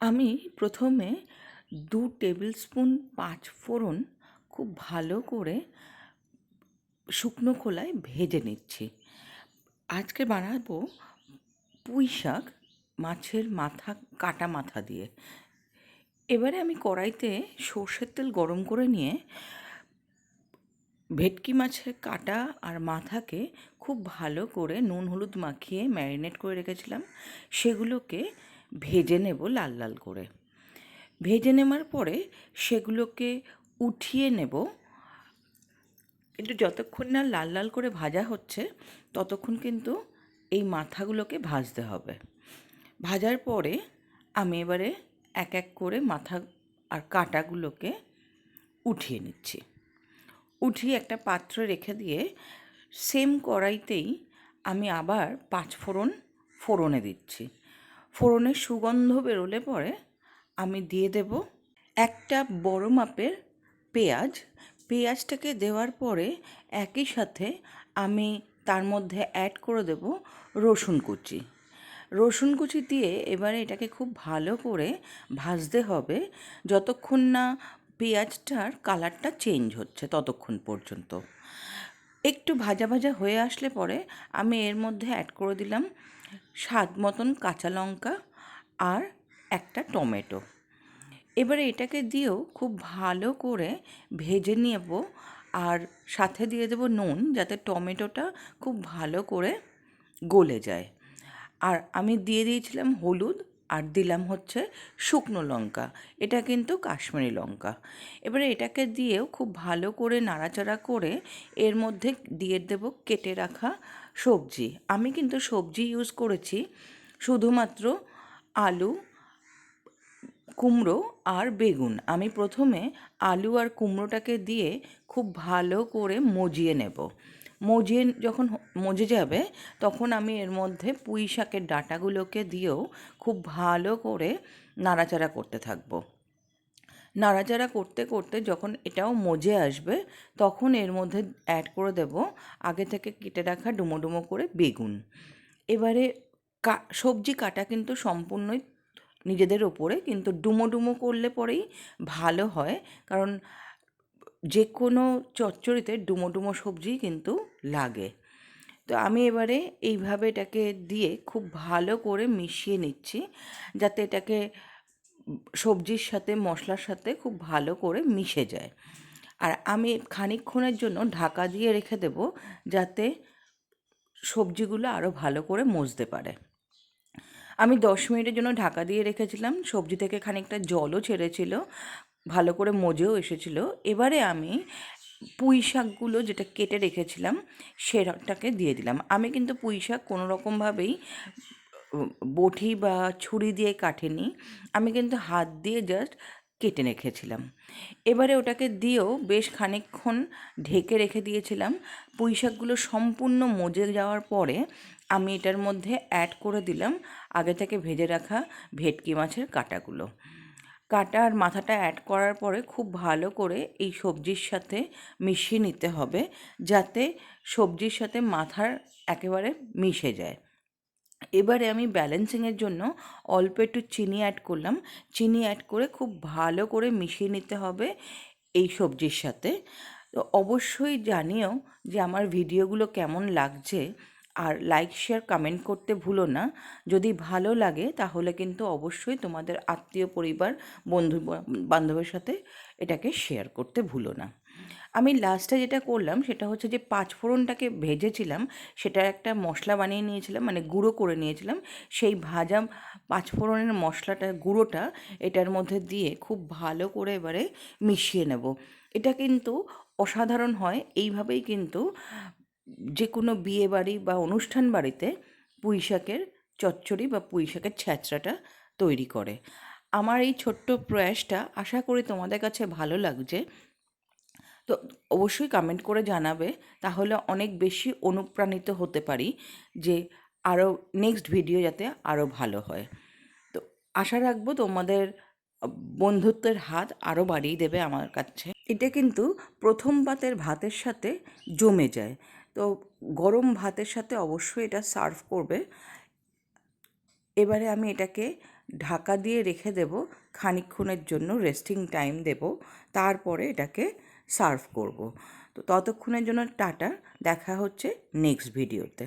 আমি প্রথমে দু টেবিল স্পুন পাঁচ ফোড়ন খুব ভালো করে শুকনো খোলায় ভেজে নিচ্ছি। আজকে বানাবো পুঁই শাক মাছের মাথা, কাটা মাথা দিয়ে। এবারে আমি কড়াইতে সর্ষের তেল গরম করে নিয়ে ভেটকি মাছের কাটা আর মাথাকে খুব ভালো করে নুন, হলুদ মাখিয়ে ম্যারিনেট করে রেখেছিলাম। সেগুলোকে ভেজে নেব লাল লাল করে। ভেজে নেওয়ার পরে সেগুলোকে উঠিয়ে নেব। কিন্তু যতক্ষণ না লাল লাল করে ভাজা হচ্ছে, ততক্ষণ কিন্তু এই মাথাগুলোকে ভাজতে হবে। ভাজার পরে আমি এবারে এক এক করে মাথা আর কাটাগুলোকে উঠিয়ে নিচ্ছি। উঠিয়ে একটা পাত্রে রেখে দিয়ে সেম কড়াইতেই আমি আবার পাঁচ ফোড়ন ফোড়নে দিচ্ছি। ফোড়নের সুগন্ধ বেরোলে পরে আমি দিয়ে দেব একটা বড় মাপের পেঁয়াজ। পেঁয়াজটাকে দেওয়ার পরে একই সাথে আমি তার মধ্যে অ্যাড করে দেব রসুন কুচি। রসুন কুচি দিয়ে এবারে এটাকে খুব ভালো করে ভাজতে হবে যতক্ষণ না পেঁয়াজটার কালারটা চেঞ্জ হচ্ছে ততক্ষণ পর্যন্ত। একটু ভাজা ভাজা হয়ে আসলে পরে আমি এর মধ্যে অ্যাড করে দিলাম স্বাদ মতন কাঁচা লঙ্কা আর একটা টমেটো। এবারে এটাকে দিয়েও খুব ভালো করে ভেজে নেব আর সাথে দিয়ে দেবো নুন যাতে টমেটোটা খুব ভালো করে গলে যায়। আর আমি দিয়ে দিয়েছিলাম হলুদ আর দিলাম হচ্ছে শুকনো লঙ্কা। এটা কিন্তু কাশ্মীরি লঙ্কা। এবারে এটাকে দিয়েও খুব ভালো করে নাড়াচাড়া করে এর মধ্যে দিয়ে দেব কেটে রাখা সবজি। আমি কিন্তু সবজি ইউজ করেছি শুধুমাত্র আলু, কুমড়ো আর বেগুন। আমি প্রথমে আলু আর কুমড়োটাকে দিয়ে খুব ভালো করে মজিয়ে নেব। মজিয়ে যখন মজে যাবে, তখন আমি এর মধ্যে পুঁই শাকের ডাঁটাগুলোকে দিয়েও খুব ভালো করে নাড়াচাড়া করতে থাকব। নাড়াচাড়া করতে করতে যখন এটাও মজে আসবে, তখন এর মধ্যে অ্যাড করে দেব আগে থেকে কেটে রাখা ডুমো ডুমো করে বেগুন। এবারে কা, সবজি কাটা কিন্তু সম্পূর্ণই নিজেদের ওপরে, কিন্তু ডুমো ডুমো করলে পরেই ভালো হয়, কারণ যে কোনো চচ্চড়িতে ডুমো ডুমো সবজি কিন্তু লাগে। তো আমি এবারে এইভাবে এটাকে দিয়ে খুব ভালো করে মিশিয়ে নিচ্ছি, যাতে এটাকে সবজির সাথে, মশলার সাথে খুব ভালো করে মিশে যায়। আর আমি খানিকক্ষণের জন্য ঢাকা দিয়ে রেখে দেব, যাতে সবজিগুলো আরও ভালো করে মজতে পারে। আমি দশ মিনিটের জন্য ঢাকা দিয়ে রেখেছিলাম, সবজি থেকে খানিকটা জলও ছেড়েছিল। ভালো করে মজেও এসেছিল। এবারে আমি পুঁই শাকগুলো যেটা কেটে রেখেছিলাম, সেটাকে দিয়ে দিলাম। আমি কিন্তু পুঁই শাক কোনো রকমভাবেই বটি বা ছুরি দিয়ে কাটেনি। আমি কিন্তু হাত দিয়ে জাস্ট কেটে রেখেছিলাম। এবারে ওটাকে দিয়েও বেশ খানিকক্ষণ ঢেকে রেখে দিয়েছিলাম। পুঁই শাকগুলো সম্পূর্ণ মজে যাওয়ার পরে আমি এটার মধ্যে অ্যাড করে দিলাম আগে থেকে ভেজে রাখা ভেটকি মাছের কাটাগুলো। কাটা আর মাথাটা অ্যাড করার পরে খুব ভালো করে এই সবজির সাথে মিশিয়ে নিতে হবে, যাতে সবজির সাথে মাথার একেবারে মিশে যায়। এবারে আমি ব্যালেন্সিংয়ের জন্য অল্প একটু চিনি অ্যাড করলাম। চিনি অ্যাড করে খুব ভালো করে মিশিয়ে নিতে হবে এই সবজির সাথে। তো অবশ্যই জানিও যে আমার ভিডিওগুলো কেমন লাগছে। আর লাইক শেয়ার কমেন্ট করতে ভুলো না। যদি ভালো লাগে, তাহলে কিন্তু অবশ্যই তোমাদের আত্মীয় পরিবার, বন্ধু, বান্ধবের সাথে এটাকে শেয়ার করতে ভুলো না। আমি লাস্টে যেটা করলাম, সেটা হচ্ছে যে পাঁচ ফোড়নটাকে ভেজেছিলাম, সেটা একটা মশলা বানিয়ে নিয়েছিলাম মানে গুঁড়ো করে নিয়েছিলাম। সেই ভাজা পাঁচ ফোড়নের মশলাটা, গুঁড়োটা এটার মধ্যে দিয়ে খুব ভালো করে এবারে মিশিয়ে নেব। এটা কিন্তু অসাধারণ হয়, এইভাবেই কিন্তু যে কোনো বিয়ে বাড়ি বা অনুষ্ঠান বাড়িতে পুঁই শাকের চচ্চড়ি বা পুঁই শাকের ছ্যাঁচড়াটা তৈরি করে। আমার এই ছোট্ট প্রয়াসটা আশা করি তোমাদের কাছে ভালো লাগছে। তো অবশ্যই কমেন্ট করে জানাবে, তাহলে অনেক বেশি অনুপ্রাণিত হতে পারি যে আরও নেক্সট ভিডিও যাতে আরও ভালো হয়। তো আশা রাখব তোমাদের বন্ধুত্বের হাত আরও বাড়িয়ে দেবে আমার কাছে। এটা কিন্তু প্রথম পাতের ভাতের সাথে জমে যায়। তো গরম ভাতের সাথে অবশ্যই এটা সার্ভ করবে। এবারে আমি এটাকে ঢাকা দিয়ে রেখে দেব খানিক্ষণের জন্য রেস্টিং টাইম দেব, তারপরে এটাকে সার্ভ করব। তো ততক্ষণের জন্য টাটা, দেখা হচ্ছে নেক্সট ভিডিওতে